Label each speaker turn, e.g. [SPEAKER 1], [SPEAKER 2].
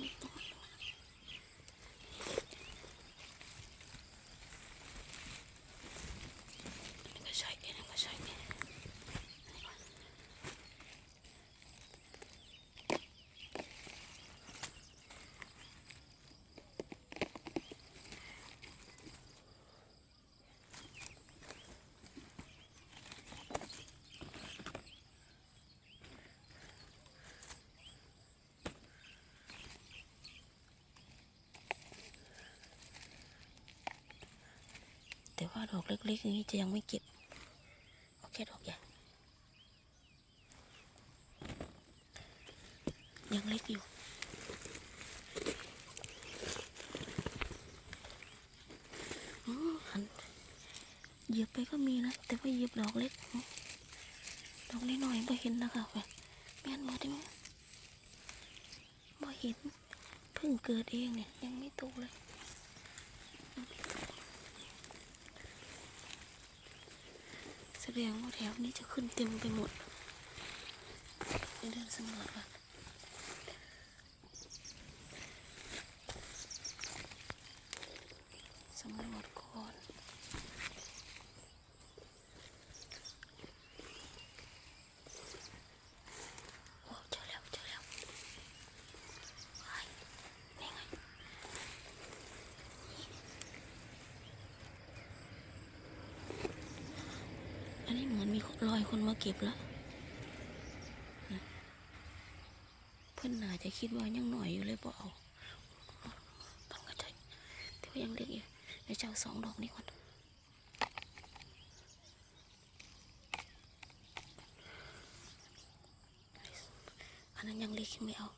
[SPEAKER 1] like that. แต่ว่าดอกเล็กๆอย่างนี้จะยังไม่เก็บเอาแค่ดอกใหญ่ยังเล็กอยู่อืมหันเหยียบไปก็มีนะ แต่ว่าเหยียบดอกเล็ก ดอกน้อยๆไม่เห็นนะคะแบบแม่นหมดได้ไหมไม่เห็นเพิ่งเกิดเองเนี่ยยังไม่โตเลยยังไม่โต แสดงว่าแถวนี้จะขึ้นเต็มไปหมดเดินสำรวจก่อนสำรวจก่อน โอ้เจอแล้วเจอแล้วว้ายนี่ไง อันนี้เหมือนมีรอยคนมาเก็บแล้วนะเพื่อนน่าจะคิดว่ายังหน่อยอยู่เลยบอกเอาต้องกระจายแต่ว่ายังเล็กอยู่เดี๋ยวจะเอาสองดอกนี้ก่อนอันนั้นยังเล็กไม่เอา